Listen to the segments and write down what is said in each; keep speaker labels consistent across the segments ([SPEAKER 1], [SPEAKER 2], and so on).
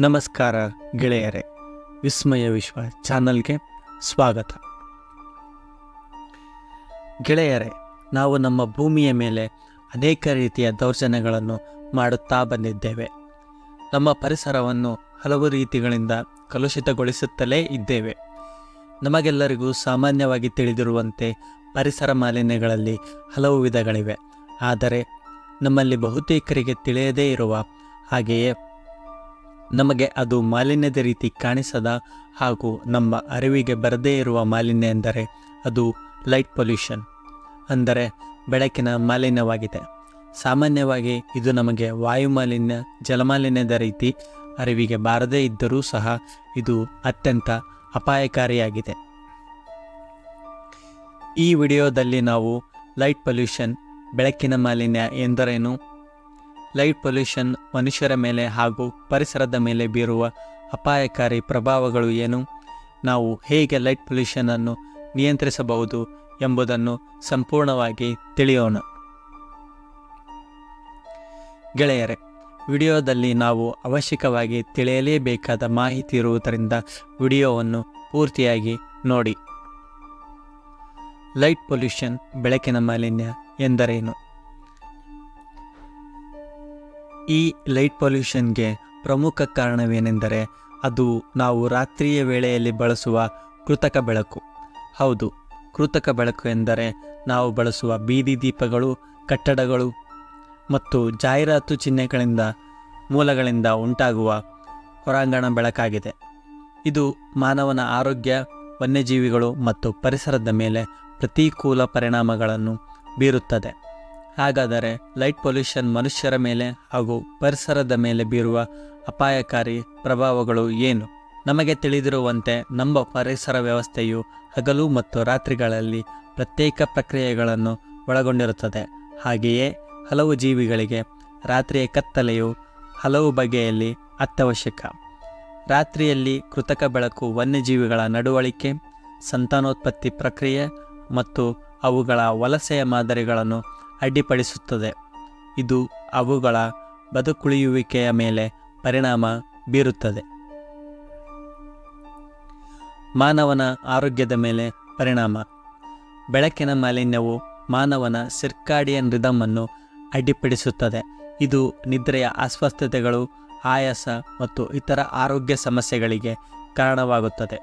[SPEAKER 1] ನಮಸ್ಕಾರ ಗೆಳೆಯರೇ, ವಿಸ್ಮಯ ವಿಶ್ವ ಚಾನಲ್ಗೆ ಸ್ವಾಗತ. ಗೆಳೆಯರೇ, ನಾವು ನಮ್ಮ ಭೂಮಿಯ ಮೇಲೆ ಅನೇಕ ರೀತಿಯ ದೌರ್ಜನ್ಯಗಳನ್ನು ಮಾಡುತ್ತಾ ಬಂದಿದ್ದೇವೆ. ನಮ್ಮ ಪರಿಸರವನ್ನು ಹಲವು ರೀತಿಗಳಿಂದ ಕಲುಷಿತಗೊಳಿಸುತ್ತಲೇ ಇದ್ದೇವೆ. ನಮಗೆಲ್ಲರಿಗೂ ಸಾಮಾನ್ಯವಾಗಿ ತಿಳಿದಿರುವಂತೆ ಪರಿಸರ ಮಾಲಿನ್ಯಗಳಲ್ಲಿ ಹಲವು ವಿಧಗಳಿವೆ. ಆದರೆ ನಮ್ಮಲ್ಲಿ ಬಹುತೇಕರಿಗೆ ತಿಳಿಯದೇ ಇರುವ ಹಾಗೆಯೇ ನಮಗೆ ಅದು ಮಾಲಿನ್ಯದ ರೀತಿ ಕಾಣಿಸದ ಹಾಗೂ ನಮ್ಮ ಅರಿವಿಗೆ ಬರದೇ ಇರುವ ಮಾಲಿನ್ಯ ಎಂದರೆ ಅದು ಲೈಟ್ ಪೊಲ್ಯೂಷನ್ ಅಂದರೆ ಬೆಳಕಿನ ಮಾಲಿನ್ಯವಾಗಿದೆ. ಸಾಮಾನ್ಯವಾಗಿ ಇದು ನಮಗೆ ವಾಯು ಮಾಲಿನ್ಯ ಜಲಮಾಲಿನ್ಯದ ರೀತಿ ಅರಿವಿಗೆ ಬಾರದೇ ಇದ್ದರೂ ಸಹ ಇದು ಅತ್ಯಂತ ಅಪಾಯಕಾರಿಯಾಗಿದೆ. ಈ ವಿಡಿಯೋದಲ್ಲಿ ನಾವು ಲೈಟ್ ಪೊಲ್ಯೂಷನ್, ಬೆಳಕಿನ ಮಾಲಿನ್ಯ ಎಂದರೇನು? ಲೈಟ್ ಪೊಲ್ಯೂಷನ್ ಮನುಷ್ಯರ ಮೇಲೆ ಹಾಗೂ ಪರಿಸರದ ಮೇಲೆ ಬೀರುವ ಅಪಾಯಕಾರಿ ಪ್ರಭಾವಗಳು ಏನು? ನಾವು ಹೇಗೆ ಲೈಟ್ ಪೊಲ್ಯೂಷನನ್ನು ನಿಯಂತ್ರಿಸಬಹುದು ಎಂಬುದನ್ನು ಸಂಪೂರ್ಣವಾಗಿ ತಿಳಿಯೋಣ. ಗೆಳೆಯರೆ, ವಿಡಿಯೋದಲ್ಲಿ ನಾವು ಅವಶ್ಯಕವಾಗಿ ತಿಳಿಯಲೇಬೇಕಾದ ಮಾಹಿತಿ ಇರುವುದರಿಂದ ವಿಡಿಯೋವನ್ನು ಪೂರ್ತಿಯಾಗಿ ನೋಡಿ. ಲೈಟ್ ಪೊಲ್ಯೂಷನ್ ಬೆಳಕಿನ ಮಾಲಿನ್ಯ ಎಂದರೇನು? ಈ ಲೈಟ್ ಪೊಲ್ಯೂಷನ್ಗೆ ಪ್ರಮುಖ ಕಾರಣವೇನೆಂದರೆ ಅದು ನಾವು ರಾತ್ರಿಯ ವೇಳೆಯಲ್ಲಿ ಬಳಸುವ ಕೃತಕ ಬೆಳಕು. ಹೌದು, ಕೃತಕ ಬೆಳಕು ಎಂದರೆ ನಾವು ಬಳಸುವ ಬೀದಿ ದೀಪಗಳು, ಕಟ್ಟಡಗಳು ಮತ್ತು ಜಾಹೀರಾತು ಚಿಹ್ನೆಗಳಿಂದ, ಮೂಲಗಳಿಂದ ಉಂಟಾಗುವ ಹೊರಾಂಗಣ ಬೆಳಕಾಗಿದೆ. ಇದು ಮಾನವನ ಆರೋಗ್ಯ, ವನ್ಯಜೀವಿಗಳು ಮತ್ತು ಪರಿಸರದ ಮೇಲೆ ಪ್ರತಿಕೂಲ ಪರಿಣಾಮಗಳನ್ನು ಬೀರುತ್ತದೆ. ಹಾಗಾದರೆ ಲೈಟ್ ಪೊಲ್ಯೂಷನ್ ಮನುಷ್ಯರ ಮೇಲೆ ಹಾಗೂ ಪರಿಸರದ ಮೇಲೆ ಬೀರುವ ಅಪಾಯಕಾರಿ ಪ್ರಭಾವಗಳು ಏನು? ನಮಗೆ ತಿಳಿದಿರುವಂತೆ ನಮ್ಮ ಪರಿಸರ ವ್ಯವಸ್ಥೆಯು ಹಗಲು ಮತ್ತು ರಾತ್ರಿಗಳಲ್ಲಿ ಪ್ರತ್ಯೇಕ ಪ್ರಕ್ರಿಯೆಗಳನ್ನು ಒಳಗೊಂಡಿರುತ್ತದೆ. ಹಾಗೆಯೇ ಹಲವು ಜೀವಿಗಳಿಗೆ ರಾತ್ರಿಯ ಕತ್ತಲೆಯು ಹಲವು ಬಗೆಯಲ್ಲಿ ಅತ್ಯವಶ್ಯಕ. ರಾತ್ರಿಯಲ್ಲಿ ಕೃತಕ ಬೆಳಕು ವನ್ಯಜೀವಿಗಳ ನಡವಳಿಕೆ, ಸಂತಾನೋತ್ಪತ್ತಿ ಪ್ರಕ್ರಿಯೆ ಮತ್ತು ಅವುಗಳ ವಲಸೆಯ ಮಾದರಿಗಳನ್ನು ಅಡ್ಡಿಪಡಿಸುತ್ತದೆ. ಇದು ಅವುಗಳ ಬದುಕುಳಿಯುವಿಕೆಯ ಮೇಲೆ ಪರಿಣಾಮ ಬೀರುತ್ತದೆ. ಮಾನವನ ಆರೋಗ್ಯದ ಮೇಲೆ ಪರಿಣಾಮ. ಬೆಳಕಿನ ಮಾಲಿನ್ಯವು ಮಾನವನ ಸಿರ್ಕಾಡಿಯನ್ ರಿದಮನ್ನು ಅಡ್ಡಿಪಡಿಸುತ್ತದೆ. ಇದು ನಿದ್ರೆಯ ಅಸ್ವಸ್ಥತೆಗಳು, ಆಯಾಸ ಮತ್ತು ಇತರ ಆರೋಗ್ಯ ಸಮಸ್ಯೆಗಳಿಗೆ ಕಾರಣವಾಗುತ್ತದೆ.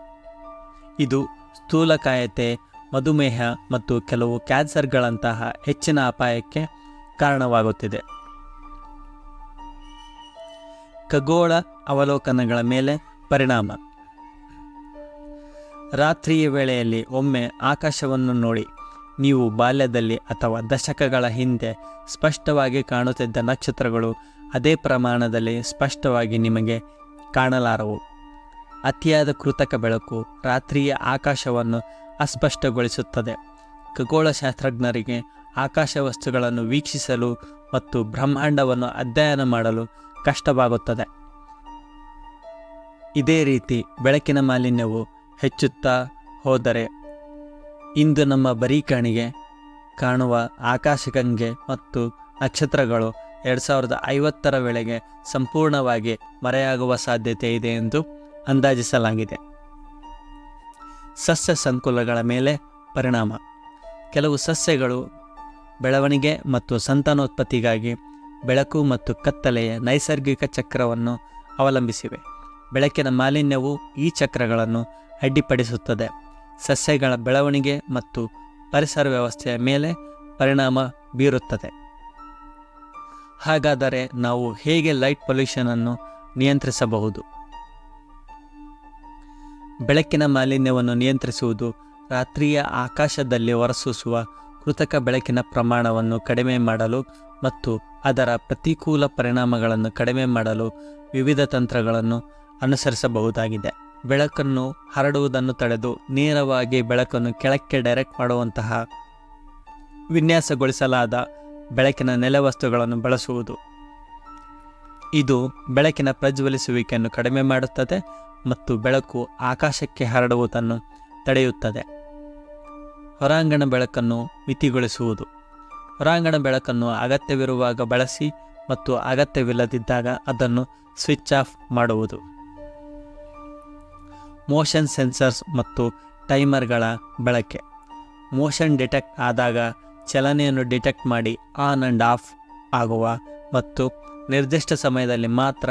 [SPEAKER 1] ಇದು ಸ್ಥೂಲಕಾಯತೆ ಮಧುಮೇಹ ಮತ್ತು ಕೆಲವು ಕ್ಯಾನ್ಸರ್ಗಳಂತಹ ಹೆಚ್ಚಿನ ಅಪಾಯಕ್ಕೆ ಕಾರಣವಾಗುತ್ತಿದೆ. ಖಗೋಳ ಅವಲೋಕನಗಳ ಮೇಲೆ ಪರಿಣಾಮ. ರಾತ್ರಿಯ ವೇಳೆಯಲ್ಲಿ ಒಮ್ಮೆ ಆಕಾಶವನ್ನು ನೋಡಿ, ನೀವು ಬಾಲ್ಯದಲ್ಲಿ ಅಥವಾ ದಶಕಗಳ ಹಿಂದೆ ಸ್ಪಷ್ಟವಾಗಿ ಕಾಣುತ್ತಿದ್ದ ನಕ್ಷತ್ರಗಳು ಅದೇ ಪ್ರಮಾಣದಲ್ಲಿ ಸ್ಪಷ್ಟವಾಗಿ ನಿಮಗೆ ಕಾಣಲಾರವು. ಅತಿಯಾದ ಕೃತಕ ಬೆಳಕು ರಾತ್ರಿಯ ಆಕಾಶವನ್ನು ಅಸ್ಪಷ್ಟಗೊಳಿಸುತ್ತದೆ. ಖಗೋಳಶಾಸ್ತ್ರಜ್ಞರಿಗೆ ಆಕಾಶ ವಸ್ತುಗಳನ್ನು ವೀಕ್ಷಿಸಲು ಮತ್ತು ಬ್ರಹ್ಮಾಂಡವನ್ನು ಅಧ್ಯಯನ ಮಾಡಲು ಕಷ್ಟವಾಗುತ್ತದೆ. ಇದೇ ರೀತಿ ಬೆಳಕಿನ ಮಾಲಿನ್ಯವು ಹೆಚ್ಚುತ್ತಾ ಹೋದರೆ ಇಂದು ನಮ್ಮ ಬರೀ ಕಾಣಿಗೆ ಕಾಣುವ ಆಕಾಶಗಂಗೆ ಮತ್ತು ನಕ್ಷತ್ರಗಳು ಎರಡು ಸಾವಿರದ ಐವತ್ತರ ವೇಳೆಗೆ ಸಂಪೂರ್ಣವಾಗಿ ಮರೆಯಾಗುವ ಸಾಧ್ಯತೆ ಇದೆ ಎಂದು ಅಂದಾಜಿಸಲಾಗಿದೆ. ಸಸ್ಯ ಸಂಕುಲಗಳ ಮೇಲೆ ಪರಿಣಾಮ. ಕೆಲವು ಸಸ್ಯಗಳು ಬೆಳವಣಿಗೆ ಮತ್ತು ಸಂತಾನೋತ್ಪತ್ತಿಗಾಗಿ ಬೆಳಕು ಮತ್ತು ಕತ್ತಲೆಯ ನೈಸರ್ಗಿಕ ಚಕ್ರವನ್ನು ಅವಲಂಬಿಸಿವೆ. ಬೆಳಕಿನ ಮಾಲಿನ್ಯವು ಈ ಚಕ್ರಗಳನ್ನು ಅಡ್ಡಿಪಡಿಸುತ್ತದೆ. ಸಸ್ಯಗಳ ಬೆಳವಣಿಗೆ ಮತ್ತು ಪರಿಸರ ವ್ಯವಸ್ಥೆಯ ಮೇಲೆ ಪರಿಣಾಮ ಬೀರುತ್ತದೆ. ಹಾಗಾದರೆ ನಾವು ಹೇಗೆ ಲೈಟ್ ಪೊಲ್ಯೂಷನನ್ನು ನಿಯಂತ್ರಿಸಬಹುದು? ಬೆಳಕಿನ ಮಾಲಿನ್ಯವನ್ನು ನಿಯಂತ್ರಿಸುವುದು, ರಾತ್ರಿಯ ಆಕಾಶದಲ್ಲಿ ಹೊರಸೂಸುವ ಕೃತಕ ಬೆಳಕಿನ ಪ್ರಮಾಣವನ್ನು ಕಡಿಮೆ ಮಾಡಲು ಮತ್ತು ಅದರ ಪ್ರತಿಕೂಲ ಪರಿಣಾಮಗಳನ್ನು ಕಡಿಮೆ ಮಾಡಲು ವಿವಿಧ ತಂತ್ರಗಳನ್ನು ಅನುಸರಿಸಬಹುದಾಗಿದೆ. ಬೆಳಕನ್ನು ಹರಡುವುದನ್ನು ತಡೆದು ನೇರವಾಗಿ ಬೆಳಕನ್ನು ಕೆಳಕ್ಕೆ ಡೈರೆಕ್ಟ್ ಮಾಡುವಂತಹ ವಿನ್ಯಾಸಗೊಳಿಸಲಾದ ಬೆಳಕಿನ ನೆಲವಸ್ತುಗಳನ್ನು ಬಳಸುವುದು. ಇದು ಬೆಳಕಿನ ಪ್ರಜ್ವಲಿಸುವಿಕೆಯನ್ನು ಕಡಿಮೆ ಮಾಡುತ್ತದೆ ಮತ್ತು ಬೆಳಕು ಆಕಾಶಕ್ಕೆ ಹರಡುವುದನ್ನು ತಡೆಯುತ್ತದೆ. ಹೊರಾಂಗಣ ಬೆಳಕನ್ನು ಮಿತಿಗೊಳಿಸುವುದು. ಹೊರಾಂಗಣ ಬೆಳಕನ್ನು ಅಗತ್ಯವಿರುವಾಗ ಬಳಸಿ ಮತ್ತು ಅಗತ್ಯವಿಲ್ಲದಿದ್ದಾಗ ಅದನ್ನು ಸ್ವಿಚ್ ಆಫ್ ಮಾಡುವುದು. ಮೋಷನ್ ಸೆನ್ಸರ್ಸ್ ಮತ್ತು ಟೈಮರ್ಗಳ ಬಳಕೆ. ಮೋಷನ್ ಡಿಟೆಕ್ಟ್ ಆದಾಗ ಚಲನೆಯನ್ನು ಡಿಟೆಕ್ಟ್ ಮಾಡಿ ಆನ್ ಆ್ಯಂಡ್ ಆಫ್ ಆಗುವ ಮತ್ತು ನಿರ್ದಿಷ್ಟ ಸಮಯದಲ್ಲಿ ಮಾತ್ರ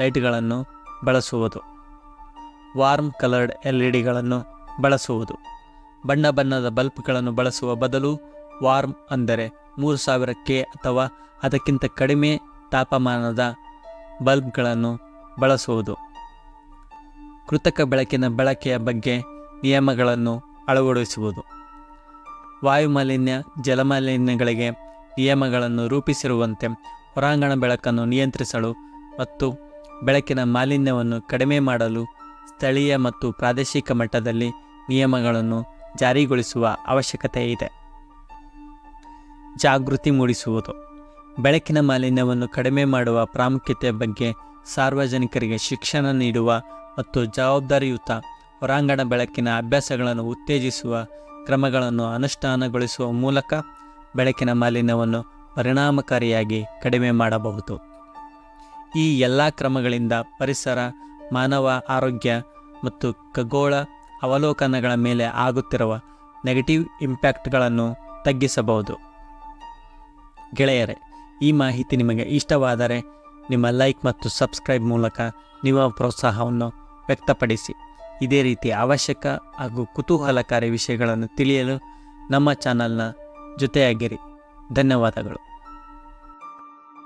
[SPEAKER 1] ಲೈಟ್ಗಳನ್ನು ಬಳಸುವುದು. ವಾರ್ಮ್ ಕಲರ್ಡ್ ಎಲ್ ಇ ಡಿಗಳನ್ನು ಬಳಸುವುದು. ಬಣ್ಣ ಬಣ್ಣದ ಬಲ್ಬ್ಗಳನ್ನು ಬಳಸುವ ಬದಲು ವಾರ್ಮ್ ಅಂದರೆ ಮೂರು ಸಾವಿರ ಕೆ ಅಥವಾ ಅದಕ್ಕಿಂತ ಕಡಿಮೆ ತಾಪಮಾನದ ಬಲ್ಬ್ಗಳನ್ನು ಬಳಸುವುದು. ಕೃತಕ ಬೆಳಕಿನ ಬಳಕೆಯ ಬಗ್ಗೆ ನಿಯಮಗಳನ್ನು ಅಳವಡಿಸುವುದು. ವಾಯುಮಾಲಿನ್ಯ, ಜಲಮಾಲಿನ್ಯಗಳಿಗೆ ನಿಯಮಗಳನ್ನು ರೂಪಿಸಿರುವಂತೆ ಹೊರಾಂಗಣ ಬೆಳಕನ್ನು ನಿಯಂತ್ರಿಸಲು ಮತ್ತು ಬೆಳಕಿನ ಮಾಲಿನ್ಯವನ್ನು ಕಡಿಮೆ ಮಾಡಲು ಸ್ಥಳೀಯ ಮತ್ತು ಪ್ರಾದೇಶಿಕ ಮಟ್ಟದಲ್ಲಿ ನಿಯಮಗಳನ್ನು ಜಾರಿಗೊಳಿಸುವ ಅವಶ್ಯಕತೆ ಇದೆ. ಜಾಗೃತಿ ಮೂಡಿಸುವುದು. ಬೆಳಕಿನ ಮಾಲಿನ್ಯವನ್ನು ಕಡಿಮೆ ಮಾಡುವ ಪ್ರಾಮುಖ್ಯತೆಯ ಬಗ್ಗೆ ಸಾರ್ವಜನಿಕರಿಗೆ ಶಿಕ್ಷಣ ನೀಡುವ ಮತ್ತು ಜವಾಬ್ದಾರಿಯುತ ಹೊರಾಂಗಣ ಬೆಳಕಿನ ಅಭ್ಯಾಸಗಳನ್ನು ಉತ್ತೇಜಿಸುವ ಕ್ರಮಗಳನ್ನು ಅನುಷ್ಠಾನಗೊಳಿಸುವ ಮೂಲಕ ಬೆಳಕಿನ ಮಾಲಿನ್ಯವನ್ನು ಪರಿಣಾಮಕಾರಿಯಾಗಿ ಕಡಿಮೆ ಮಾಡಬಹುದು. ಈ ಎಲ್ಲ ಕ್ರಮಗಳಿಂದ ಪರಿಸರ ಮಾನವ, ಆರೋಗ್ಯ ಮತ್ತು ಖಗೋಳ ಅವಲೋಕನಗಳ ಮೇಲೆ ಆಗುತ್ತಿರುವ ನೆಗೆಟಿವ್ ಇಂಪ್ಯಾಕ್ಟ್ಗಳನ್ನು ತಗ್ಗಿಸಬಹುದು. ಗೆಳೆಯರೆ, ಈ ಮಾಹಿತಿ ನಿಮಗೆ ಇಷ್ಟವಾದರೆ ನಿಮ್ಮ ಲೈಕ್ ಮತ್ತು ಸಬ್ಸ್ಕ್ರೈಬ್ ಮೂಲಕ ನಿಮ್ಮ ಪ್ರೋತ್ಸಾಹವನ್ನು ವ್ಯಕ್ತಪಡಿಸಿ. ಇದೇ ರೀತಿ ಅವಶ್ಯಕ ಹಾಗೂ ಕುತೂಹಲಕಾರಿ ವಿಷಯಗಳನ್ನು ತಿಳಿಯಲು ನಮ್ಮ ಚಾನಲ್ನ ಜೊತೆಯಾಗಿರಿ. ಧನ್ಯವಾದಗಳು.